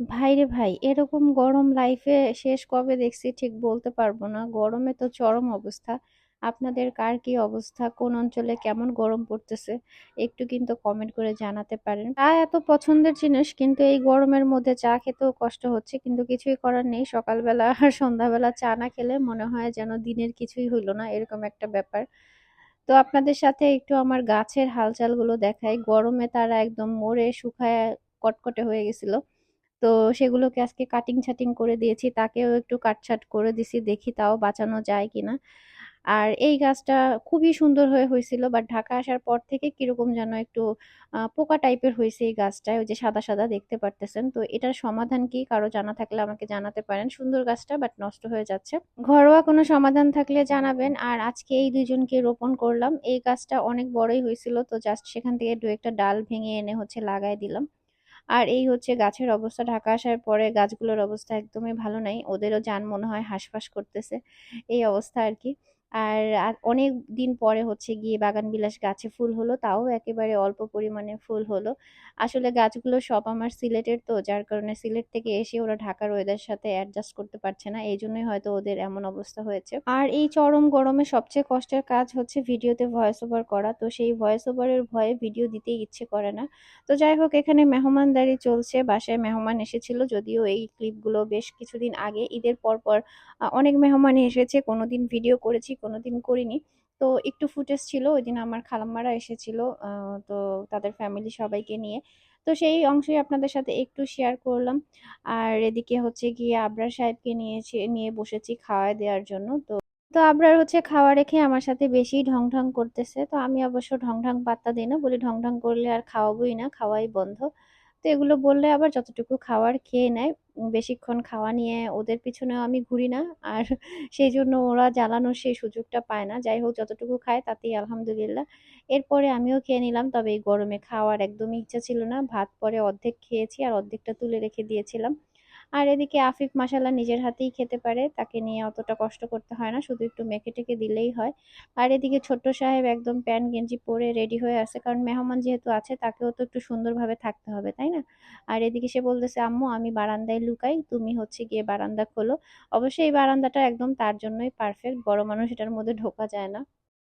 ভাইরে ভাই, এরকম গরম লাইফে শেষ কবে দেখছি ঠিক বলতে পারব না। গরমে তো চরম অবস্থা। আপনাদের কার কি অবস্থা? কোন অঞ্চলে কেমন গরম পড়তেছে? একটু কিন্তু কমেন্ট করে জানাতে পারেন। চা এত পছন্দের জিনিস, কিন্তু এই গরমের মধ্যে চা খেতেও কষ্ট হচ্ছে, কিন্তু কিছুই করার নেই। সকালবেলা আর সন্ধ্যাবেলা চা না খেলে মনে হয় যেন দিনের কিছুই হইল না, এরকম একটা ব্যাপার। তো আপনাদের সাথে একটু আমার গাছের হালচালগুলো দেখাই। গরমে তারা একদম মরে, শুকায়, কটকটে হয়ে গেছিল। তো সেগুলোকে আজকে কাটিং ছাটিং করে দিয়েছি, তাকেও একটু কাটছাট করে দিছি, দেখি তাও বাঁচানো যায় কিনা। আর এই গাছটা খুবই সুন্দর হয়ে হয়েছিল বাট ঢাকা আসার পর থেকে কীরকম যেন একটু পোকা টাইপের হয়েছে এই গাছটায়, ওই যে সাদা সাদা দেখতে পারতেছেন। তো এটার সমাধান কি কারও জানা থাকলে আমাকে জানাতে পারেন। সুন্দর গাছটা বাট নষ্ট হয়ে যাচ্ছে। ঘরোয়া কোনো সমাধান থাকলে জানাবেন। আর আজকে এই দুইজনকে রোপণ করলাম। এই গাছটা অনেক বড়ই হয়েছিল, তো জাস্ট সেখান থেকে দু একটা ডাল ভেঙে এনে হচ্ছে লাগাই দিলাম। আর এই হচ্ছে গাছের অবস্থা, ঢাকা আসার পরে গাছগুলোর অবস্থা একদমই ভালো নাই। ওদেরও যান মনে হয় হাঁসফাঁস করতেছে। এই অবস্থা আর কি। আর অনেক দিন পরে হচ্ছে গিয়ে বাগান বিলাস গাছে ফুল হলো, তাও একেবারে অল্প পরিমাণে ফুল হলো। আসলে গাছগুলো সব আমার সিলেটের তো, যার কারণে সিলেট থেকে এসে ওরা ঢাকার ওয়েদার সাথে অ্যাডজাস্ট করতে পারছে না এই জন্যই হয়তো ওদের এমন অবস্থা হয়েছে। আর এই চরম গরমে সবচেয়ে কষ্টের কাজ হচ্ছে ভিডিওতে ভয়েস ওভার করা, তো সেই ভয়েস ওভারের ভয়ে ভিডিও দিতে ইচ্ছে করে না। তো যাই হোক, এখানে মেহমানদারি চলছে, বাসায় মেহমান এসেছিল, যদিও এই ক্লিপগুলো বেশ কিছুদিন আগে, ঈদের পর পর অনেক মেহমানই এসেছে, কোনোদিন ভিডিও করেছি কোনোদিন করিনি। তো একটু ফুটেজ ছিল ওই দিন আমার খালাম্মারা এসেছিল তো তাদের ফ্যামিলি সবাইকে নিয়ে। তো সেই অংশই আপনাদের সাথে একটু শেয়ার করলাম। আর এদিকে হচ্ছে গিয়ে আবরার সাহেবকে নিয়েছি, নিয়ে বসেছি খাওয়া দেওয়ার জন্য। তো তো আবরার হচ্ছে খাওয়া রেখে আমার সাথে বেশি ঢং ঢং করতেছে। তো আমি অবশ্য ঢং ঢং পাত্তা দিই না, বলি ঢং ঢং করলে আর খাওয়াবোই না, খাওয়াই বন্ধ। তো এগুলো বললে আবার যতটুকু খাওয়ার খেয়ে নেয় বেশিক্ষণ খাওয়া নিয়ে ওদের পিছনেও আমি ঘুরি না। আর সেই জন্য ওরা জ্বালানোর সেই সুযোগটা পায় না। যাই হোক, যতটুকু খায় তাতেই আলহামদুলিল্লাহ। এরপরে আমিও খেয়ে নিলাম, তবে এই গরমে খাওয়ার একদমই ইচ্ছা ছিল না। ভাত পরে অর্ধেক খেয়েছি আর অর্ধেকটা তুলে রেখে দিয়েছিলাম। আর এদিকে আফিফ মাসাল্লাহ নিজের হাতেই খেতে পারে, তাকে নিয়ে অতটা কষ্ট করতে হয় না, শুধু একটু মেখে টেকে দিলেই হয়। আর এদিকে ছোট্ট সাহেব একদম প্যান্ট গেঞ্জি পরে রেডি হয়ে আছে, কারণ মেহমান যেহেতু আছে, তাকেও তো একটু সুন্দরভাবে থাকতে হবে, তাই না? আর এদিকে সে বলতেছে, আম্মু, আমি বারান্দায় লুকাই, তুমি হচ্ছে গিয়ে বারান্দা খোলো। অবশ্যই এই বারান্দাটা একদম তার জন্যই পারফেক্ট বড় মানুষ এটার মধ্যে ঢোকা যায় না।